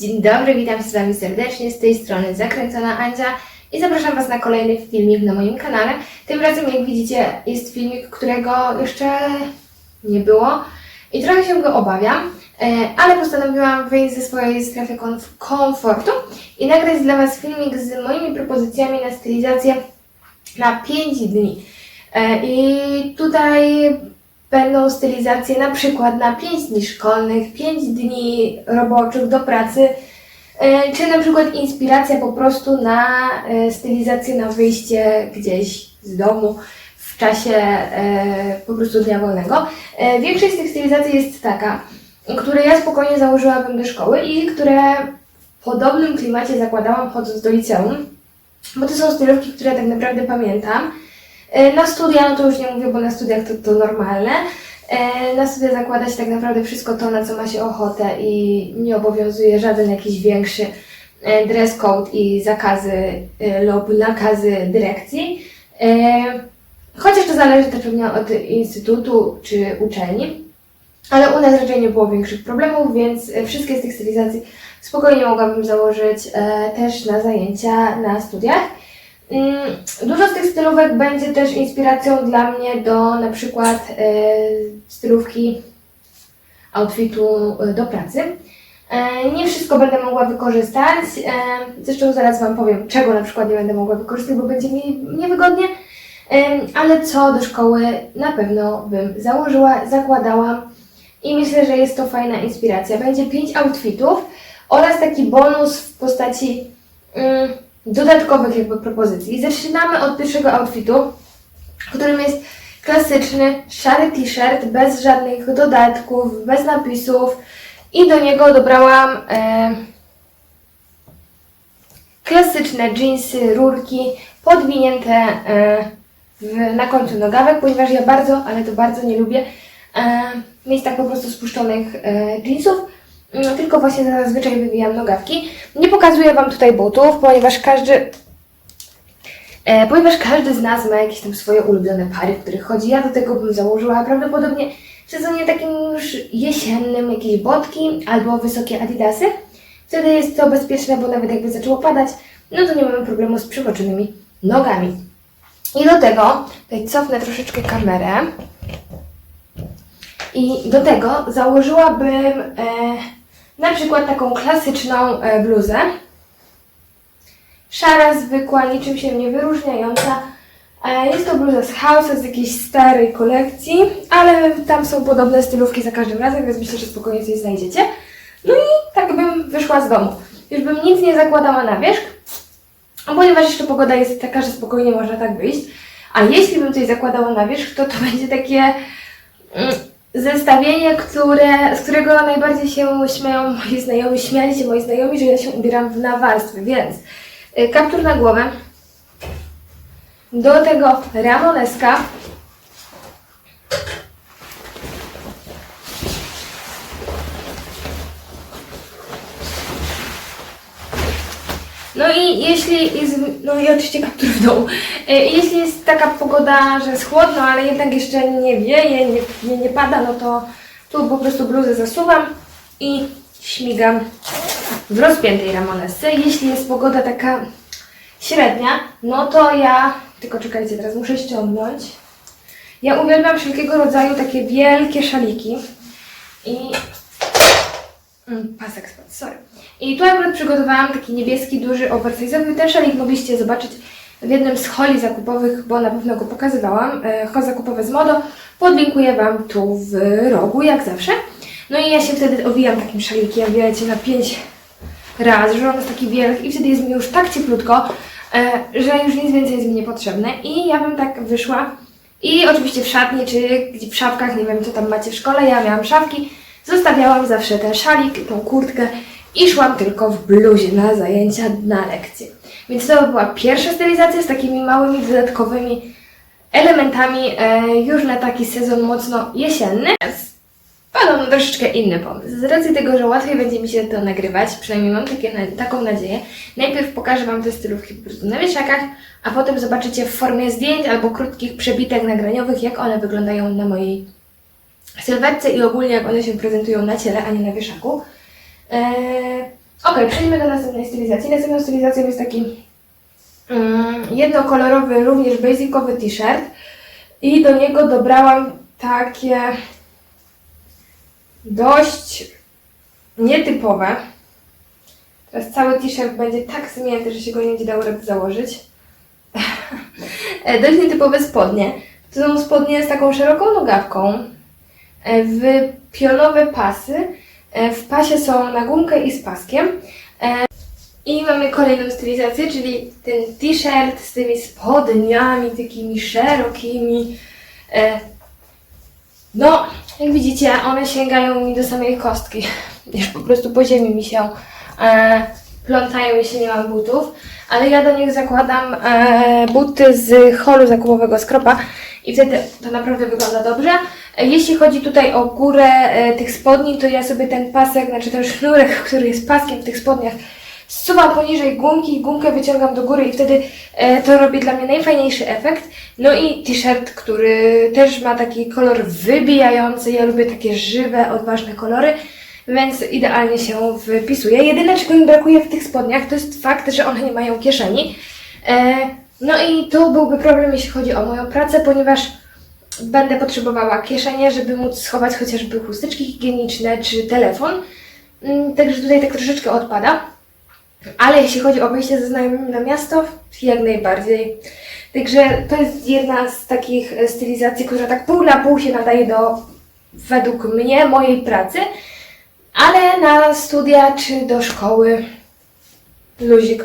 Dzień dobry, witam się z Wami serdecznie, z tej strony Zakręcona Andzia i zapraszam Was na kolejny filmik na moim kanale. Tym razem, jak widzicie, jest filmik, którego jeszcze nie było i trochę się go obawiam, e, ale postanowiłam wyjść ze swojej strefy komfortu i nagrać dla Was filmik z moimi propozycjami na stylizację na 5 dni. E, I tutaj będą stylizacje na przykład na 5 dni szkolnych, 5 dni roboczych do pracy, e, czy na przykład inspiracja po prostu na e, stylizację na wyjście gdzieś z domu w czasie e, po prostu dnia wolnego. Większość z tych stylizacji jest taka, które ja spokojnie założyłabym do szkoły i które w podobnym klimacie zakładałam chodząc do liceum, bo to są stylówki, które tak naprawdę pamiętam. E, Na studia, no to już nie mówię, bo na studiach to, to normalne. E, Na studia zakłada się tak naprawdę wszystko to, na co ma się ochotę i nie obowiązuje żaden jakiś większy e, dress code i zakazy lub nakazy dyrekcji. Chociaż to zależy też pewnie od instytutu czy uczelni. Ale u nas raczej nie było większych problemów, więc wszystkie z tych stylizacji spokojnie mogłabym założyć też na zajęcia na studiach. Mm, Dużo z tych stylówek będzie też inspiracją dla mnie do na przykład e, stylówki outfitu e, do pracy. E, nie wszystko będę mogła wykorzystać, zresztą zaraz Wam powiem, czego na przykład nie będę mogła wykorzystać, bo będzie mi niewygodnie, ale co do szkoły na pewno bym założyła, zakładałam i myślę, że jest to fajna inspiracja. Będzie 5 outfitów oraz taki bonus w postaci mm, dodatkowych jakby propozycji. Zaczynamy od pierwszego outfitu, którym jest klasyczny szary t-shirt bez żadnych dodatków, bez napisów i do niego dobrałam e, klasyczne jeansy, rurki podwinięte e, w, na końcu nogawek, ponieważ ja bardzo, ale to bardzo nie lubię e, mieć tak po prostu spuszczonych e, jeansów. No, tylko właśnie zazwyczaj wywijam nogawki. Nie pokazuję Wam tutaj butów, ponieważ każdy E, ponieważ każdy z nas ma jakieś tam swoje ulubione pary, w których chodzi. Ja do tego bym założyła prawdopodobnie w sezonie takim już jesiennym jakieś botki albo wysokie adidasy. Wtedy jest to bezpieczne, bo nawet jakby zaczęło padać, no to nie mamy problemu z przymoczonymi nogami. I do tego, tutaj cofnę troszeczkę kamerę. I do tego założyłabym e, na przykład taką klasyczną e, bluzę szara, zwykła, niczym się nie wyróżniająca. E, Jest to bluza z House, z jakiejś starej kolekcji, ale tam są podobne stylówki za każdym razem, więc myślę, że spokojnie coś znajdziecie. No i tak bym wyszła z domu. Już bym nic nie zakładała na wierzch, ponieważ jeszcze pogoda jest taka, że spokojnie można tak wyjść. A jeśli bym coś zakładała na wierzch, to to będzie takie mm, zestawienie, które, z którego najbardziej się śmieją moi znajomi, śmiali się moi znajomi, że ja się ubieram w na warstwy, więc y, kaptur na głowę, do tego ramoneska, No i jeśli jest, no i oczywiście kaptur w domu. E, Jeśli jest taka pogoda, że jest chłodno, ale jednak jeszcze nie wieje, nie, nie, nie pada, no to tu po prostu bluzę zasuwam i śmigam w rozpiętej ramonesce. Jeśli jest pogoda taka średnia, no to ja, tylko czekajcie, teraz muszę ściągnąć. Ja uwielbiam wszelkiego rodzaju takie wielkie szaliki i Pasek spadł, sorry. I tu akurat przygotowałam taki niebieski, duży, oversize'owy. Ten szalik mogliście zobaczyć w jednym z holi zakupowych, bo na pewno go pokazywałam. E, Hol zakupowe z Modo. Podlinkuję Wam tu w rogu, jak zawsze. No i ja się wtedy owijam takim szalikiem, wiecie, na 5 razy, że on jest taki wielki i wtedy jest mi już tak cieplutko, e, że już nic więcej jest mi niepotrzebne. I ja bym tak wyszła i oczywiście w szatni, czy w szafkach, nie wiem co tam macie w szkole, ja miałam szafki, zostawiałam zawsze ten szalik, tą kurtkę i szłam tylko w bluzie na zajęcia, na lekcje. Więc to była pierwsza stylizacja z takimi małymi dodatkowymi elementami e, już na taki sezon mocno jesienny. Padł na troszeczkę inny pomysł. Z racji tego, że łatwiej będzie mi się to nagrywać, przynajmniej mam takie, taką nadzieję, najpierw pokażę Wam te stylówki po prostu na wieszakach, a potem zobaczycie w formie zdjęć albo krótkich przebitek nagraniowych, jak one wyglądają na mojej sylwetce i ogólnie jak one się prezentują na ciele, a nie na wieszaku. Eee, Ok, przejdźmy do następnej stylizacji. Następną stylizacją jest taki mm, jednokolorowy, również basicowy t-shirt i do niego dobrałam takie dość nietypowe. Teraz cały t-shirt będzie tak zmięty, że się go nie będzie dało założyć. E, dość nietypowe spodnie. To są spodnie z taką szeroką nogawką, w pionowe pasy. E, W pasie są na gumkę i z paskiem. E, I mamy kolejną stylizację, czyli ten t-shirt z tymi spodniami takimi szerokimi. E, No, jak widzicie, one sięgają mi do samej kostki. Już po prostu po ziemi mi się e, plątają, jeśli nie mam butów. Ale ja do nich zakładam e, buty z holu zakupowego skropa i wtedy to naprawdę wygląda dobrze. E, Jeśli chodzi tutaj o górę e, tych spodni, to ja sobie ten pasek, znaczy ten sznurek, który jest paskiem w tych spodniach, zsuwam poniżej gumki i gumkę wyciągam do góry i wtedy e, to robi dla mnie najfajniejszy efekt. No i t-shirt, który też ma taki kolor wybijający. Ja lubię takie żywe, odważne kolory, więc idealnie się wpisuje. Jedyne, czego mi brakuje w tych spodniach, to jest fakt, że one nie mają kieszeni. E, no i to byłby problem, jeśli chodzi o moją pracę, ponieważ będę potrzebowała kieszenie, żeby móc schować chociażby chusteczki higieniczne czy telefon. Mm, Także tutaj tak troszeczkę odpada. Ale jeśli chodzi o wyjście ze znajomymi na miasto, jak najbardziej. Także to jest jedna z takich e, stylizacji, która tak pół na pół się nadaje do, według mnie, mojej pracy. Ale na studia czy do szkoły luzik.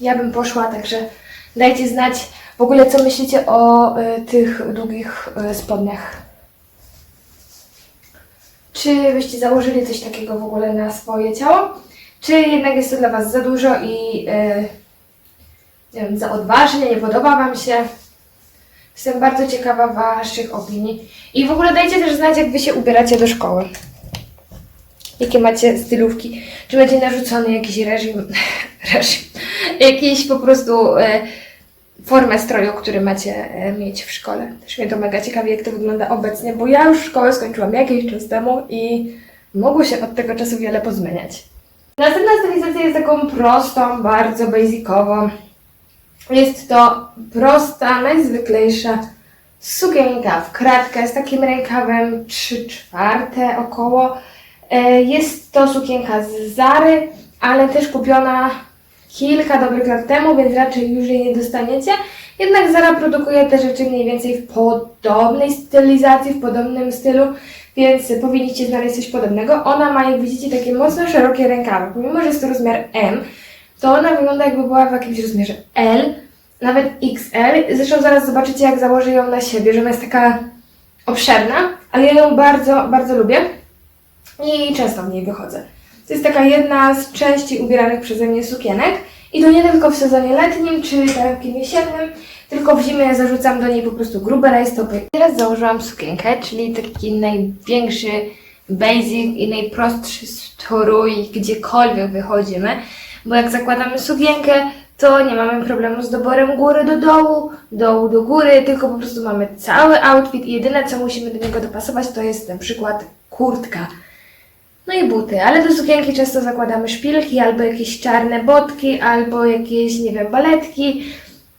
Ja bym poszła, także dajcie znać w ogóle, co myślicie o e, tych długich e, spodniach. Czy byście założyli coś takiego w ogóle na swoje ciało? Czy jednak jest to dla Was za dużo i e, nie wiem, za odważnie, nie podoba Wam się? Jestem bardzo ciekawa Waszych opinii. I w ogóle dajcie też znać, jak Wy się ubieracie do szkoły. Jakie macie stylówki? Czy będzie narzucony jakiś reżim, reżim, jakiś po prostu e, formę stroju, który macie e, mieć w szkole. Też mnie to mega ciekawi, jak to wygląda obecnie, bo ja już szkołę skończyłam jakiś czas temu i mogło się od tego czasu wiele pozmieniać. Następna stylizacja jest taką prostą, bardzo basicową. Jest to prosta, najzwyklejsza sukienka w kratkę z takim rękawem 3 czwarte około. E, Jest to sukienka z Zary, ale też kupiona kilka dobrych lat temu, więc raczej już jej nie dostaniecie. Jednak Zara produkuje te rzeczy mniej więcej w podobnej stylizacji, w podobnym stylu, więc powinniście znaleźć coś podobnego. Ona ma, jak widzicie, takie mocno szerokie rękawy. Pomimo, że jest to rozmiar M, to ona wygląda jakby była w jakimś rozmiarze L, nawet XL. Zresztą zaraz zobaczycie, jak założę ją na siebie, że ona jest taka obszerna, ale ja ją bardzo, bardzo lubię i często w niej wychodzę. To jest taka jedna z części ubieranych przeze mnie sukienek i to nie tylko w sezonie letnim czy takim jesiennym, tylko w zimie zarzucam do niej po prostu grube rajstopy. Teraz założyłam sukienkę, czyli taki największy basic i najprostszy strój, gdziekolwiek wychodzimy, bo jak zakładamy sukienkę, to nie mamy problemu z doborem góry do dołu, dołu do góry, tylko po prostu mamy cały outfit i jedyne co musimy do niego dopasować to jest na przykład kurtka. No i buty, ale do sukienki często zakładamy szpilki, albo jakieś czarne botki, albo jakieś, nie wiem, baletki.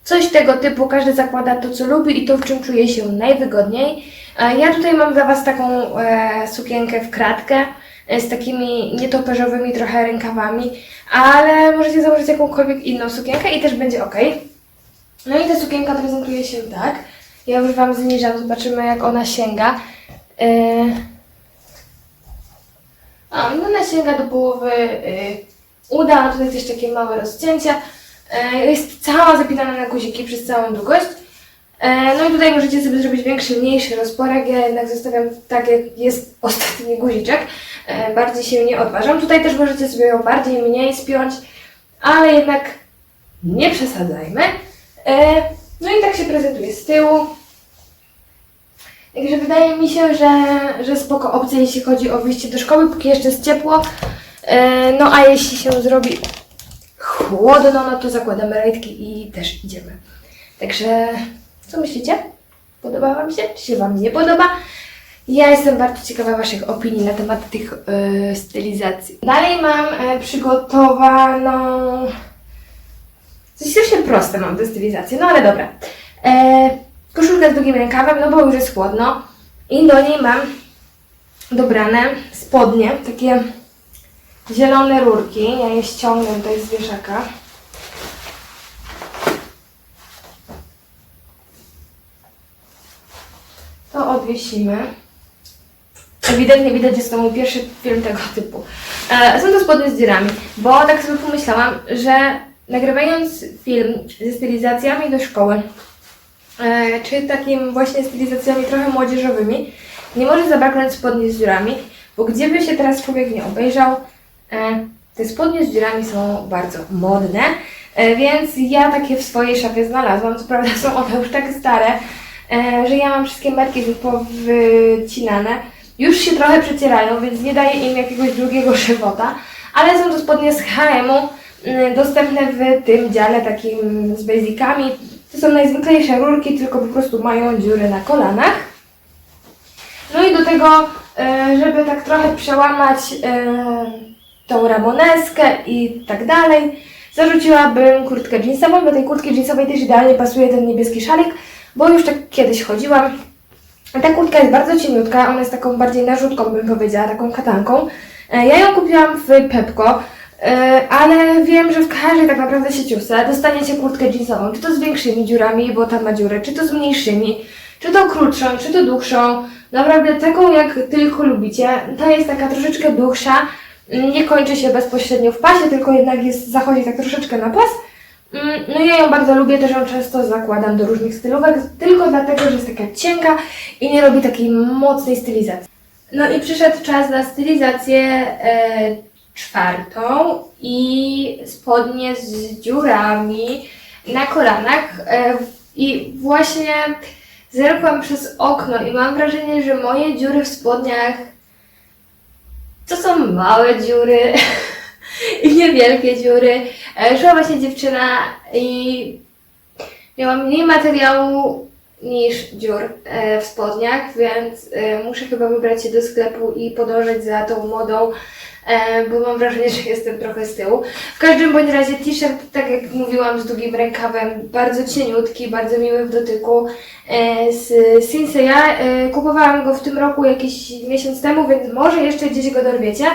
Coś tego typu, każdy zakłada to, co lubi i to, w czym czuje się najwygodniej. A Ja tutaj mam dla Was taką e, sukienkę w kratkę e, z takimi nietoperzowymi trochę rękawami, ale możecie założyć jakąkolwiek inną sukienkę i też będzie ok. No i ta sukienka prezentuje się tak. Ja już Wam zniżam, zobaczymy jak ona sięga. E, a, no ona sięga do połowy y, uda, a tutaj też takie małe rozcięcia. E, jest cała zapinana na guziki przez całą długość. E, no i tutaj możecie sobie zrobić większy, mniejszy rozporek. Ja jednak zostawiam tak, jak jest ostatni guziczek. Bardziej się nie odważam. Tutaj też możecie sobie ją bardziej, mniej spiąć, ale jednak nie przesadzajmy. No i tak się prezentuje z tyłu. Także wydaje mi się, że, że spoko opcja, jeśli chodzi o wyjście do szkoły, póki jeszcze jest ciepło. E, no a jeśli się zrobi chłodno, no to zakładamy rajtki i też idziemy. Także co myślicie? Podoba Wam się? Czy się Wam nie podoba? Ja jestem bardzo ciekawa Waszych opinii na temat tych e, stylizacji. Dalej mam e, przygotowaną... Coś strasznie proste mam do stylizacji, no ale dobra. E, z długim rękawem, no bo już jest chłodno. I do niej mam dobrane spodnie, takie zielone rurki. Ja je ściągnę tutaj z wieszaka. To odwiesimy. Ewidentnie widać, jest to mój pierwszy film tego typu. E, są to spodnie z dziurami, bo tak sobie pomyślałam, że nagrywając film ze stylizacjami do szkoły, czy takim właśnie stylizacjami trochę młodzieżowymi, nie może zabraknąć spodni z dziurami, bo gdzie by się teraz człowiek nie obejrzał, e, te spodnie z dziurami są bardzo modne, e, więc ja takie w swojej szafie znalazłam. Co prawda są one już tak stare, e, że ja mam wszystkie nich powycinane. Już się trochę przecierają, więc nie daje im jakiegoś drugiego żywota, ale są to spodnie z mm, dostępne w tym dziale takim z basicami. To są najzwyklejsze rurki, tylko po prostu mają dziury na kolanach. No i do tego, e, żeby tak trochę przełamać e, tą ramoneskę i tak dalej, zarzuciłabym kurtkę jeansową. Do tej kurtki jeansowej też idealnie pasuje ten niebieski szalik, bo już tak kiedyś chodziłam. Ta kurtka jest bardzo cieniutka, ona jest taką bardziej narzutką, bym powiedziała, taką katanką. E, Ja ją kupiłam w Pepko, ale wiem, że w każdej tak naprawdę sieciówce dostaniecie kurtkę jeansową, czy to z większymi dziurami, bo tam ma dziury, czy to z mniejszymi, czy to krótszą, czy to dłuższą. Naprawdę taką, jak tylko lubicie. Ta jest taka troszeczkę dłuższa, mm, nie kończy się bezpośrednio w pasie, tylko jednak jest, zachodzi tak troszeczkę na pas. Mm, No ja ją bardzo lubię, też ją często zakładam do różnych stylówek, tylko dlatego, że jest taka cienka i nie robi takiej mocnej stylizacji. No i przyszedł czas na stylizację e, czwartą i spodnie z dziurami na kolanach. E, I właśnie zerkłam przez okno i mam wrażenie, że moje dziury w spodniach to są małe dziury i niewielkie dziury. E, Szła właśnie dziewczyna i miała mniej materiału niż dziur e, w spodniach, więc e, muszę chyba wybrać się do sklepu i podążać za tą modą, e, bo mam wrażenie, że jestem trochę z tyłu. W każdym bądź razie t-shirt, tak jak mówiłam, z długim rękawem, bardzo cieniutki, bardzo miły w dotyku, e, z Sinseya. E, kupowałam go w tym roku jakiś miesiąc temu, więc może jeszcze gdzieś go dorwiecie.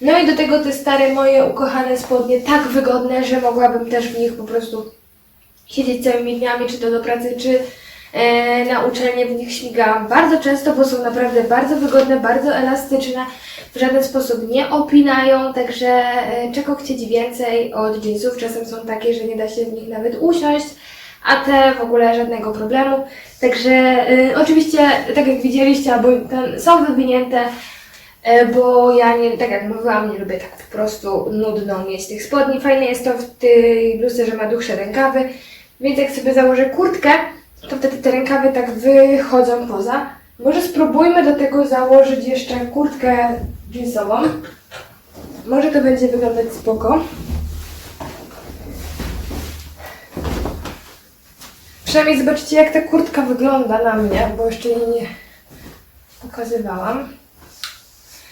No i do tego te stare moje ukochane spodnie, tak wygodne, że mogłabym też w nich po prostu siedzieć całymi dniami, czy to do pracy, czy e, na uczelnię w nich śmigałam bardzo często, bo są naprawdę bardzo wygodne, bardzo elastyczne, w żaden sposób nie opinają, także e, czego chcieć więcej od jeansów. Czasem są takie, że nie da się w nich nawet usiąść, a te w ogóle żadnego problemu. Także e, oczywiście, tak jak widzieliście, albo są wywinięte, E, bo ja nie, tak jak mówiłam, nie lubię tak po prostu nudno mieć tych spodni. Fajne jest to w tej bluzce, że ma dłuższe rękawy, więc jak sobie założę kurtkę, to wtedy te rękawy tak wychodzą poza. Może spróbujmy do tego założyć jeszcze kurtkę jeansową. Może to będzie wyglądać spoko. Przynajmniej zobaczcie jak ta kurtka wygląda na mnie, bo jeszcze jej nie pokazywałam.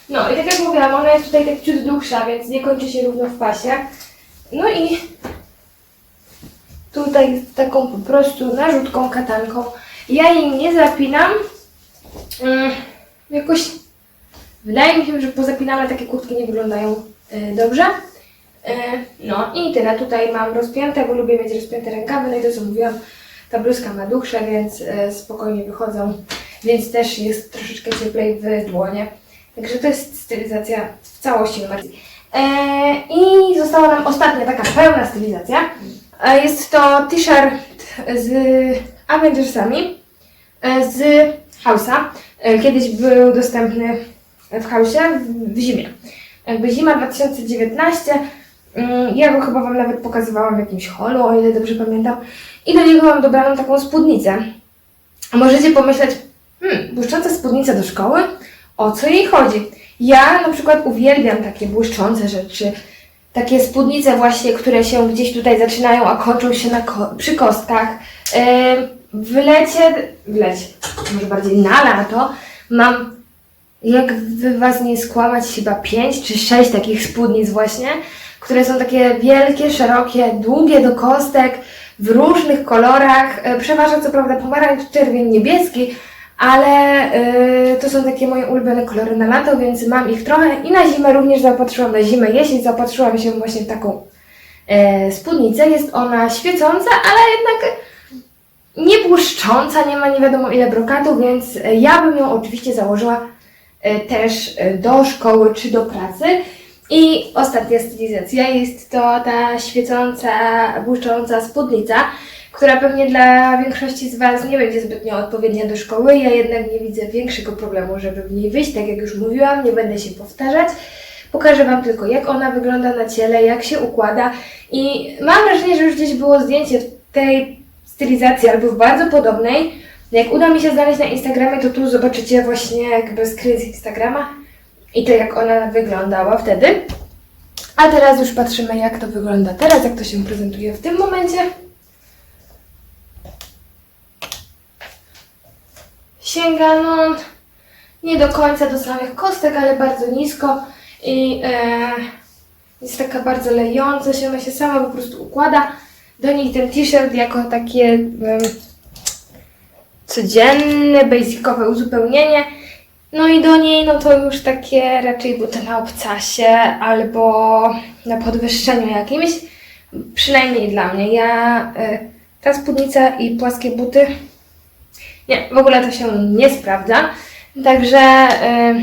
No i tak jak mówiłam, ona jest tutaj tak ciut dłuższa, więc nie kończy się równo w pasie. No i tutaj z taką po prostu narzutką, katanką. Ja jej nie zapinam. Mm, jakoś wydaje mi się, że pozapinane takie kurtki nie wyglądają y, dobrze. Y, no i tyle. Tutaj mam rozpięte, bo lubię mieć rozpięte rękawy. No i to co mówiłam, ta bluzka ma dłuższe, więc y, spokojnie wychodzą. Więc też jest troszeczkę cieplej w dłonie. Także to jest stylizacja w całości numer. E, I została nam ostatnia taka pełna stylizacja. E, jest to t-shirt z Avengersami e, z House'a. E, kiedyś był dostępny w House'ie w, zimie. Jakby zima 2019. Mm, Ja go chyba Wam nawet pokazywałam w jakimś holu, o ile dobrze pamiętam. I do niego mam dobraną taką spódnicę. Możecie pomyśleć, hmm, błyszcząca spódnica do szkoły? O co jej chodzi? Ja na przykład uwielbiam takie błyszczące rzeczy, takie spódnice właśnie, które się gdzieś tutaj zaczynają, a kończą się na ko- przy kostkach. Yy, w lecie, w lecie, może bardziej na lato, mam jakby was nie skłamać, chyba pięć czy sześć takich spódnic właśnie, które są takie wielkie, szerokie, długie do kostek, w różnych kolorach. E, Przeważa co prawda pomarańcz, czerwień, niebieski, ale e, to są takie moje ulubione kolory na lato, więc mam ich trochę i na zimę również zaopatrzyłam, na zimę, jesień zaopatrzyłam się właśnie w taką e, spódnicę. Jest ona świecąca, ale jednak nie błyszcząca, nie ma nie wiadomo ile brokatu, więc ja bym ją oczywiście założyła e, też do szkoły czy do pracy. I ostatnia stylizacja jest to ta świecąca, błyszcząca spódnica, która pewnie dla większości z Was nie będzie zbytnio odpowiednia do szkoły. Ja jednak nie widzę większego problemu, żeby w niej wyjść, tak jak już mówiłam, nie będę się powtarzać. Pokażę Wam tylko, jak ona wygląda na ciele, jak się układa i mam wrażenie, że już gdzieś było zdjęcie tej stylizacji albo w bardzo podobnej. Jak uda mi się znaleźć na Instagramie, to tu zobaczycie właśnie jakby screen z Instagrama i to jak ona wyglądała wtedy. A teraz już patrzymy jak to wygląda teraz, jak to się prezentuje w tym momencie. Sięga no nie do końca do samych kostek, ale bardzo nisko i e, jest taka bardzo lejąca się, ona się sama po prostu układa. Do niej ten t-shirt jako takie em, codzienne, basicowe uzupełnienie. No i do niej no to już takie raczej buty na obcasie albo na podwyższeniu jakimś. Przynajmniej dla mnie. Ja e, ta spódnica i płaskie buty nie, w ogóle to się nie sprawdza. Także e,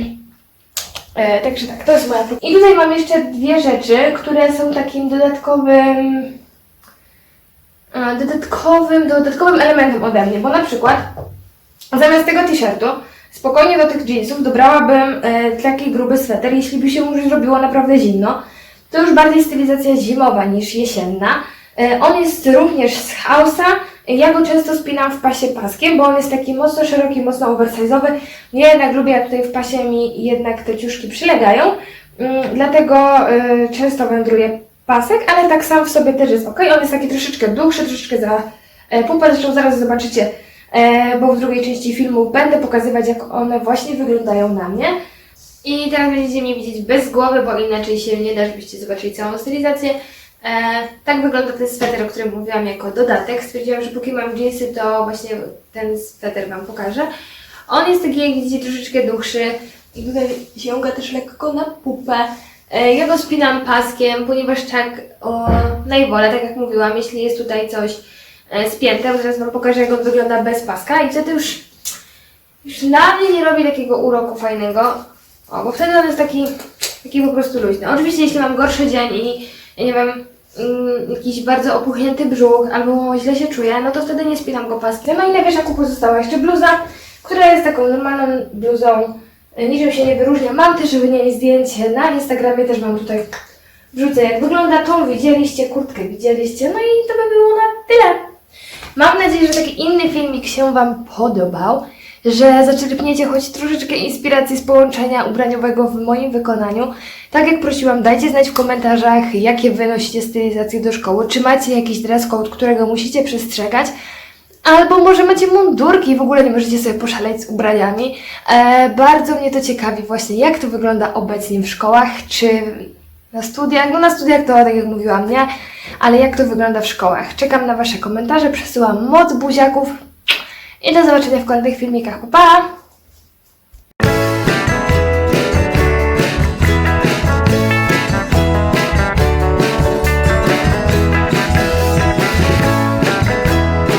E, także tak, to jest moja. I tutaj mam jeszcze dwie rzeczy, które są takim dodatkowym e, dodatkowym, dodatkowym elementem ode mnie, bo na przykład zamiast tego t-shirtu spokojnie do tych jeansów dobrałabym e, taki gruby sweter, jeśli by się już zrobiło naprawdę zimno. To już bardziej stylizacja zimowa niż jesienna. E, on jest również z Hausa. Ja go często spinam w pasie paskiem, bo on jest taki mocno szeroki, mocno oversize'owy. Ja jednak lubię, jak tutaj w pasie mi jednak te ciuszki przylegają. Mm, Dlatego y, często wędruję pasek, ale tak sam w sobie też jest ok. On jest taki troszeczkę dłuższy, troszeczkę za e, pupę, zresztą zaraz zobaczycie, e, bo w drugiej części filmu będę pokazywać, jak one właśnie wyglądają na mnie. I teraz będziecie mnie widzieć bez głowy, bo inaczej się nie da, żebyście zobaczyli całą stylizację. E, tak wygląda ten sweter, o którym mówiłam jako dodatek. Stwierdziłam, że póki mam jeansy, to właśnie ten sweter Wam pokażę. On jest taki, jak widzicie, troszeczkę dłuższy i tutaj sięga też lekko na pupę. E, ja go spinam paskiem, ponieważ tak o, najwolę, tak jak mówiłam, jeśli jest tutaj coś e, spięte, zaraz Wam pokażę, jak on wygląda bez paska i wtedy już, już dla mnie nie robi takiego uroku fajnego. O, bo wtedy on jest taki, taki po prostu luźny. Oczywiście, jeśli mam gorszy dzień i nie wiem, jakiś bardzo opuchnięty brzuch albo źle się czuję, no to wtedy nie spinam go paskiem. No i na wieszaku pozostała jeszcze bluza, która jest taką normalną bluzą, y, niczym się nie wyróżnia. Mam też w niej zdjęcie na Instagramie, też mam tutaj wrzucę jak wygląda. Tą widzieliście, kurtkę widzieliście, no i to by było na tyle. Mam nadzieję, że taki inny filmik się Wam podobał, że zaczerpniecie choć troszeczkę inspiracji z połączenia ubraniowego w moim wykonaniu. Tak jak prosiłam, dajcie znać w komentarzach, jakie wy nosicie stylizacje do szkoły, czy macie jakiś dress code, którego musicie przestrzegać. Albo może macie mundurki i w ogóle nie możecie sobie poszaleć z ubraniami. E, bardzo mnie to ciekawi właśnie, jak to wygląda obecnie w szkołach, czy na studiach. No na studiach to, tak jak mówiłam, nie, ale jak to wygląda w szkołach. Czekam na Wasze komentarze, przesyłam moc buziaków i do zobaczenia w kolejnych filmikach. Pa, pa!